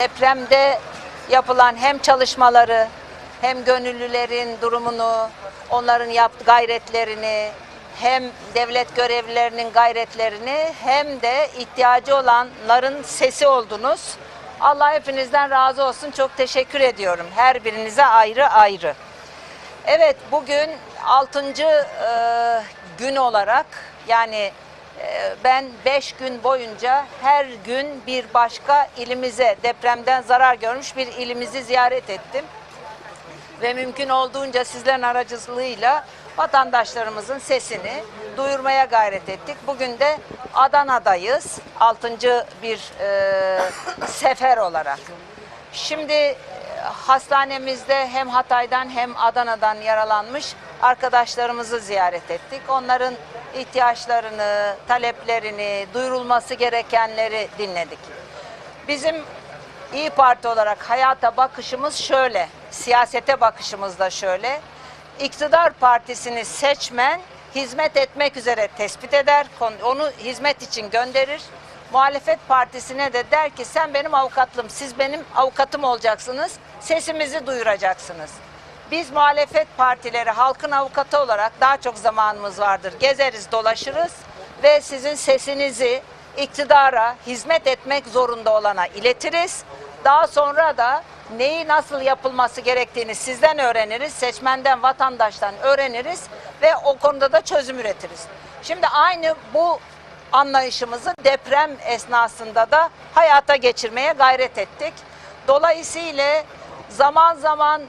Depremde yapılan hem çalışmaları hem gönüllülerin durumunu, onların yaptığı gayretlerini, hem devlet görevlilerinin gayretlerini hem de ihtiyacı olanların sesi oldunuz. Allah hepinizden razı olsun. Çok teşekkür ediyorum. Her birinize ayrı ayrı. Evet bugün 6. gün olarak yani e, ben 5 gün boyunca her gün bir başka ilimize depremden zarar görmüş bir ilimizi ziyaret ettim. Ve mümkün olduğunca sizlerin aracılığıyla vatandaşlarımızın sesini duyurmaya gayret ettik. Bugün de Adana'dayız. 6. bir e, sefer olarak. Şimdi e, hastanemizde hem Hatay'dan hem Adana'dan yaralanmış arkadaşlarımızı ziyaret ettik. Onların ihtiyaçlarını, taleplerini, duyurulması gerekenleri dinledik. Bizim İyi Parti olarak hayata bakışımız şöyle, siyasete bakışımız da şöyle. İktidar partisini seçmen hizmet etmek üzere tespit eder, onu hizmet için gönderir. Muhalefet partisine de der ki sen benim avukatlım, siz benim avukatım olacaksınız, sesimizi duyuracaksınız. Biz muhalefet partileri halkın avukatı olarak daha çok zamanımız vardır. Gezeriz, dolaşırız ve sizin sesinizi iktidara hizmet etmek zorunda olana iletiriz. Daha sonra da neyi nasıl yapılması gerektiğini sizden öğreniriz, seçmenden, vatandaştan öğreniriz ve o konuda da çözüm üretiriz. Şimdi aynı bu anlayışımızı deprem esnasında da hayata geçirmeye gayret ettik. Dolayısıyla zaman zaman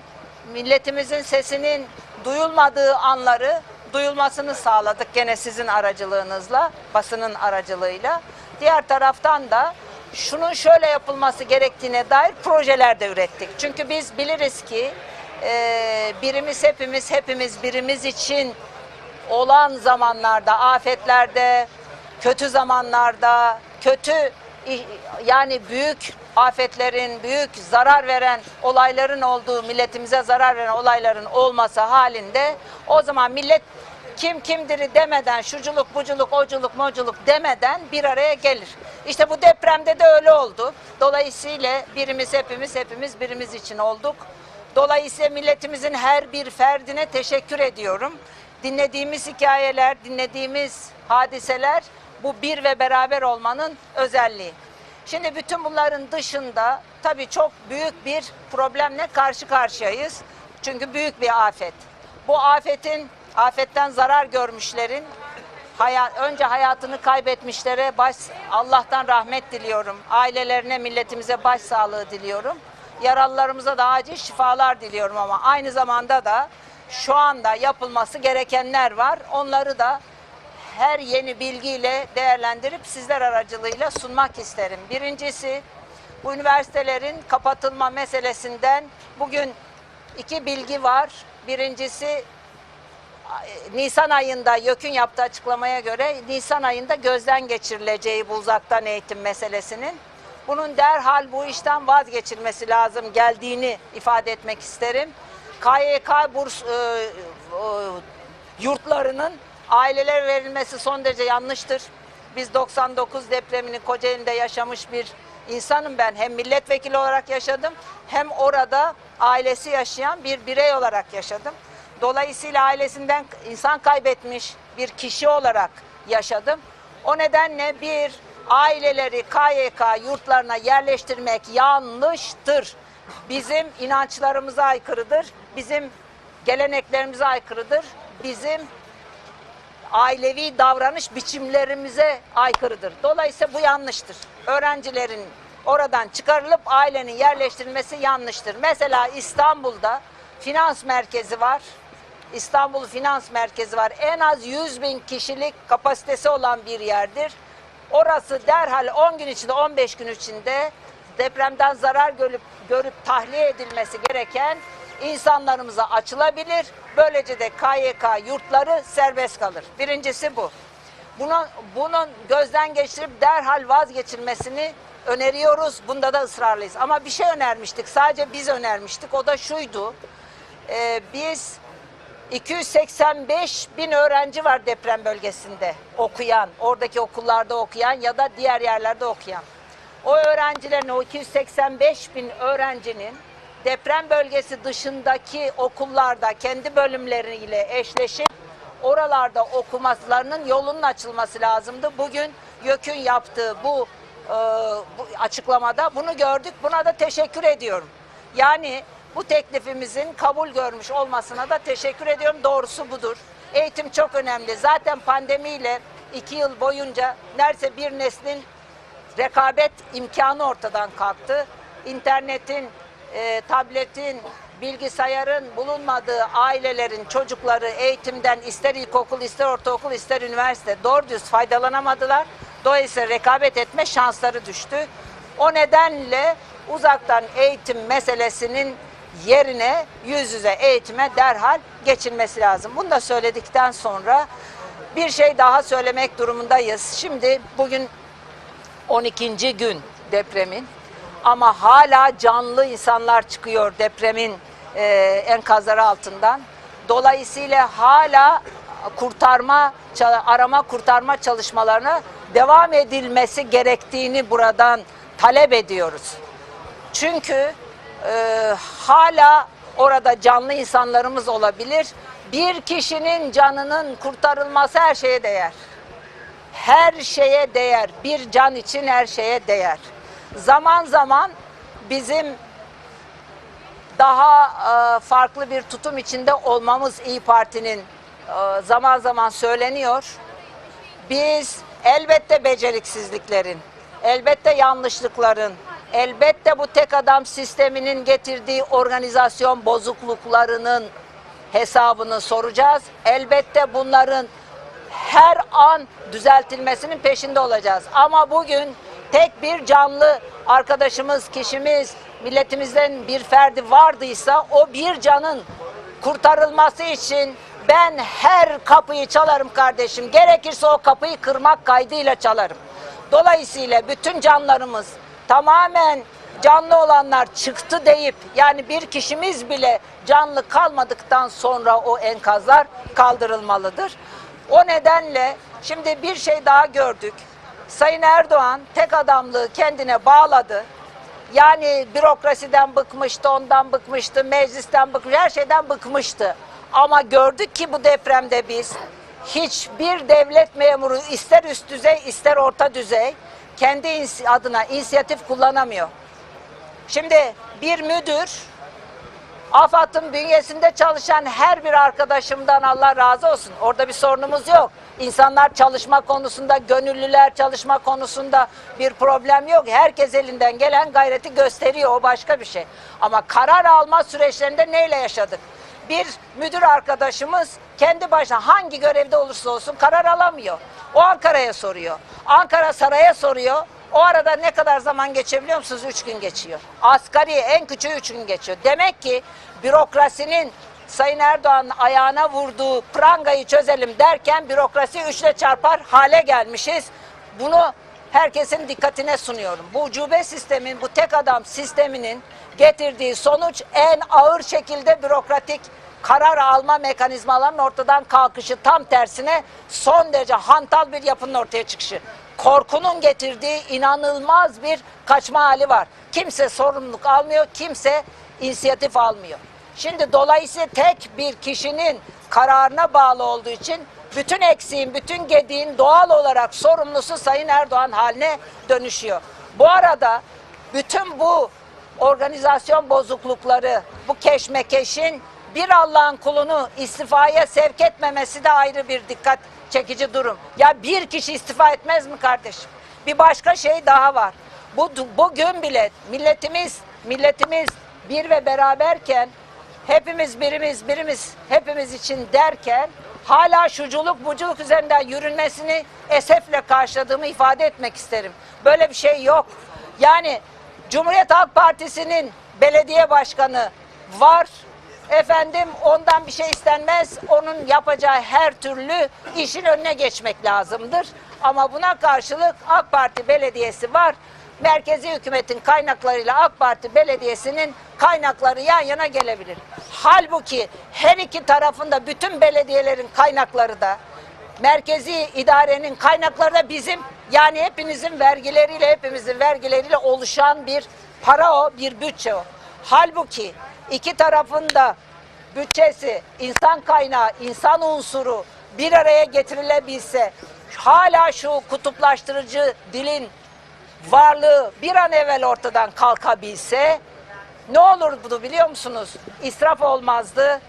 milletimizin sesinin duyulmadığı anları duyulmasını sağladık gene sizin aracılığınızla, basının aracılığıyla. Diğer taraftan da şunun şöyle yapılması gerektiğine dair projeler de ürettik. Çünkü biz biliriz ki e, birimiz hepimiz hepimiz birimiz için olan zamanlarda, afetlerde, kötü zamanlarda, kötü yani büyük afetlerin, büyük zarar veren olayların olduğu, milletimize zarar veren olayların olması halinde o zaman millet kim kimdir demeden, şuculuk, buculuk, oculuk, moculuk demeden bir araya gelir. İşte bu depremde de öyle oldu. Dolayısıyla birimiz hepimiz, hepimiz birimiz için olduk. Dolayısıyla milletimizin her bir ferdine teşekkür ediyorum. Dinlediğimiz hikayeler, dinlediğimiz hadiseler bu bir ve beraber olmanın özelliği. Şimdi bütün bunların dışında tabii çok büyük bir problemle karşı karşıyayız. Çünkü büyük bir afet. Bu afetin, afetten zarar görmüşlerin hayat, önce hayatını kaybetmişlere baş, Allah'tan rahmet diliyorum. Ailelerine, milletimize başsağlığı diliyorum. Yaralılarımıza da acil şifalar diliyorum ama aynı zamanda da şu anda yapılması gerekenler var. Onları da her yeni bilgiyle değerlendirip sizler aracılığıyla sunmak isterim. Birincisi bu üniversitelerin kapatılma meselesinden bugün iki bilgi var. Birincisi Nisan ayında YÖK'ün yaptığı açıklamaya göre Nisan ayında gözden geçirileceği bu uzaktan eğitim meselesinin. Bunun derhal bu işten vazgeçilmesi lazım geldiğini ifade etmek isterim. KYK burs e, e, yurtlarının ailelere verilmesi son derece yanlıştır. Biz 99 depremini Kocaeli'nde yaşamış bir insanım ben. Hem milletvekili olarak yaşadım hem orada ailesi yaşayan bir birey olarak yaşadım. Dolayısıyla ailesinden insan kaybetmiş bir kişi olarak yaşadım. O nedenle bir aileleri KYK yurtlarına yerleştirmek yanlıştır. Bizim inançlarımıza aykırıdır. Bizim geleneklerimize aykırıdır. Bizim ailevi davranış biçimlerimize aykırıdır. Dolayısıyla bu yanlıştır. Öğrencilerin oradan çıkarılıp ailenin yerleştirilmesi yanlıştır. Mesela İstanbul'da finans merkezi var. İstanbul Finans Merkezi var. En az 100 bin kişilik kapasitesi olan bir yerdir. Orası derhal 10 gün içinde 15 gün içinde depremden zarar görüp, görüp tahliye edilmesi gereken insanlarımıza açılabilir. Böylece de KYK yurtları serbest kalır. Birincisi bu. Bunun, bunun gözden geçirip derhal vazgeçilmesini öneriyoruz. Bunda da ısrarlıyız. Ama bir şey önermiştik. Sadece biz önermiştik. O da şuydu. Ee, biz 285 bin öğrenci var deprem bölgesinde okuyan, oradaki okullarda okuyan ya da diğer yerlerde okuyan. O öğrencilerin, o 285 bin öğrencinin deprem bölgesi dışındaki okullarda kendi bölümleriyle eşleşip oralarda okumalarının yolunun açılması lazımdı. Bugün YÖK'ün yaptığı bu, e, bu açıklamada bunu gördük. Buna da teşekkür ediyorum. Yani bu teklifimizin kabul görmüş olmasına da teşekkür ediyorum. Doğrusu budur. Eğitim çok önemli. Zaten pandemiyle iki yıl boyunca neredeyse bir neslin rekabet imkanı ortadan kalktı. İnternetin, e, tabletin, bilgisayarın bulunmadığı ailelerin çocukları eğitimden ister ilkokul, ister ortaokul, ister üniversite doğru düz faydalanamadılar. Dolayısıyla rekabet etme şansları düştü. O nedenle uzaktan eğitim meselesinin yerine yüz yüze eğitime derhal geçilmesi lazım. Bunu da söyledikten sonra bir şey daha söylemek durumundayız. Şimdi bugün 12. gün depremin ama hala canlı insanlar çıkıyor depremin e, enkazları altından. Dolayısıyla hala kurtarma, arama kurtarma çalışmalarına devam edilmesi gerektiğini buradan talep ediyoruz. Çünkü e, hala orada canlı insanlarımız olabilir. Bir kişinin canının kurtarılması her şeye değer her şeye değer. Bir can için her şeye değer. Zaman zaman bizim daha e, farklı bir tutum içinde olmamız İyi Parti'nin e, zaman zaman söyleniyor. Biz elbette beceriksizliklerin, elbette yanlışlıkların, elbette bu tek adam sisteminin getirdiği organizasyon bozukluklarının hesabını soracağız. Elbette bunların her an düzeltilmesinin peşinde olacağız. Ama bugün tek bir canlı arkadaşımız, kişimiz, milletimizden bir ferdi vardıysa o bir canın kurtarılması için ben her kapıyı çalarım kardeşim. Gerekirse o kapıyı kırmak kaydıyla çalarım. Dolayısıyla bütün canlarımız tamamen canlı olanlar çıktı deyip yani bir kişimiz bile canlı kalmadıktan sonra o enkazlar kaldırılmalıdır. O nedenle şimdi bir şey daha gördük. Sayın Erdoğan tek adamlığı kendine bağladı. Yani bürokrasiden bıkmıştı, ondan bıkmıştı, meclisten bıkmıştı, her şeyden bıkmıştı. Ama gördük ki bu depremde biz hiçbir devlet memuru ister üst düzey ister orta düzey kendi adına inisiyatif kullanamıyor. Şimdi bir müdür AFAD'ın bünyesinde çalışan her bir arkadaşımdan Allah razı olsun. Orada bir sorunumuz yok. İnsanlar çalışma konusunda, gönüllüler çalışma konusunda bir problem yok. Herkes elinden gelen gayreti gösteriyor. O başka bir şey. Ama karar alma süreçlerinde neyle yaşadık? Bir müdür arkadaşımız kendi başına hangi görevde olursa olsun karar alamıyor. O Ankara'ya soruyor. Ankara saraya soruyor. O arada ne kadar zaman geçebiliyor musunuz? Üç gün geçiyor. Asgari en küçüğü üç gün geçiyor. Demek ki bürokrasinin Sayın Erdoğan'ın ayağına vurduğu prangayı çözelim derken bürokrasi üçle çarpar hale gelmişiz. Bunu herkesin dikkatine sunuyorum. Bu ucube sistemin, bu tek adam sisteminin getirdiği sonuç en ağır şekilde bürokratik karar alma mekanizmalarının ortadan kalkışı tam tersine son derece hantal bir yapının ortaya çıkışı. Korkunun getirdiği inanılmaz bir kaçma hali var. Kimse sorumluluk almıyor, kimse inisiyatif almıyor. Şimdi dolayısıyla tek bir kişinin kararına bağlı olduğu için bütün eksiğin, bütün gediğin doğal olarak sorumlusu Sayın Erdoğan haline dönüşüyor. Bu arada bütün bu organizasyon bozuklukları, bu keşmekeşin bir Allah'ın kulunu istifaya sevk etmemesi de ayrı bir dikkat çekici durum. Ya bir kişi istifa etmez mi kardeşim? Bir başka şey daha var. Bu bugün bile milletimiz milletimiz bir ve beraberken hepimiz birimiz birimiz hepimiz için derken hala şuculuk buculuk üzerinden yürünmesini esefle karşıladığımı ifade etmek isterim. Böyle bir şey yok. Yani Cumhuriyet Halk Partisi'nin belediye başkanı var. Efendim ondan bir şey istenmez. Onun yapacağı her türlü işin önüne geçmek lazımdır. Ama buna karşılık AK Parti belediyesi var. Merkezi hükümetin kaynaklarıyla AK Parti belediyesinin kaynakları yan yana gelebilir. Halbuki her iki tarafında bütün belediyelerin kaynakları da merkezi idarenin kaynakları da bizim Yani hepinizin vergileriyle, hepimizin vergileriyle oluşan bir para o, bir bütçe o. Halbuki iki tarafın da bütçesi, insan kaynağı, insan unsuru bir araya getirilebilse, hala şu kutuplaştırıcı dilin varlığı bir an evvel ortadan kalkabilse ne olurdu biliyor musunuz? İsraf olmazdı,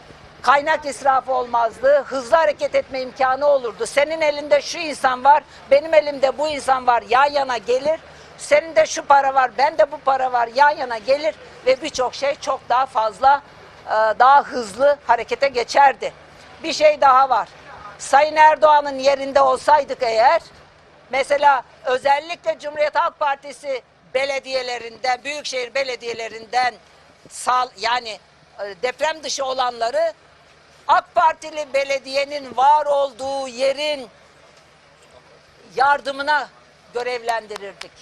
kaynak israfı olmazdı, hızlı hareket etme imkanı olurdu. Senin elinde şu insan var, benim elimde bu insan var, yan yana gelir. Senin de şu para var, ben de bu para var, yan yana gelir ve birçok şey çok daha fazla, e, daha hızlı harekete geçerdi. Bir şey daha var. Sayın Erdoğan'ın yerinde olsaydık eğer, Mesela özellikle Cumhuriyet Halk Partisi belediyelerinden, büyükşehir belediyelerinden sal yani e, deprem dışı olanları AK Partili belediyenin var olduğu yerin yardımına görevlendirirdik.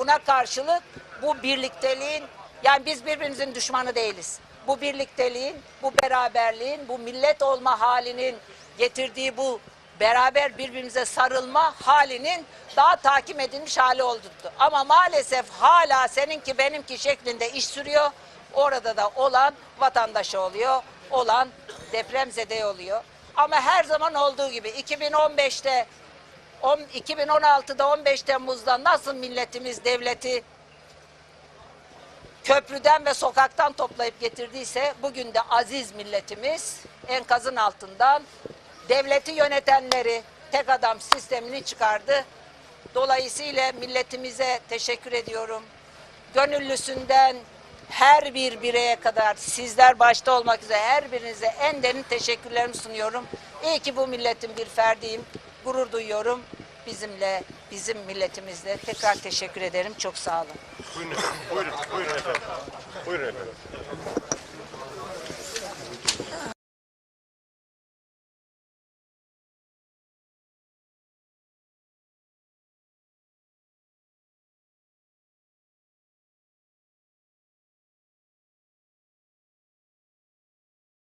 Buna karşılık bu birlikteliğin yani biz birbirimizin düşmanı değiliz. Bu birlikteliğin, bu beraberliğin, bu millet olma halinin getirdiği bu beraber birbirimize sarılma halinin daha takip edilmiş hali oldu. Ama maalesef hala seninki benimki şeklinde iş sürüyor. Orada da olan vatandaşı oluyor, olan depremzede oluyor. Ama her zaman olduğu gibi 2015'te on- 2016'da 15 Temmuz'da nasıl milletimiz devleti köprüden ve sokaktan toplayıp getirdiyse bugün de aziz milletimiz enkazın altından devleti yönetenleri tek adam sistemini çıkardı. Dolayısıyla milletimize teşekkür ediyorum. Gönüllüsünden her bir bireye kadar sizler başta olmak üzere her birinize en derin teşekkürlerimi sunuyorum. İyi ki bu milletin bir ferdiyim. Gurur duyuyorum bizimle, bizim milletimizle. Tekrar teşekkür ederim. Çok sağ olun. Buyurun. Buyurun, buyurun efendim. Buyurun efendim.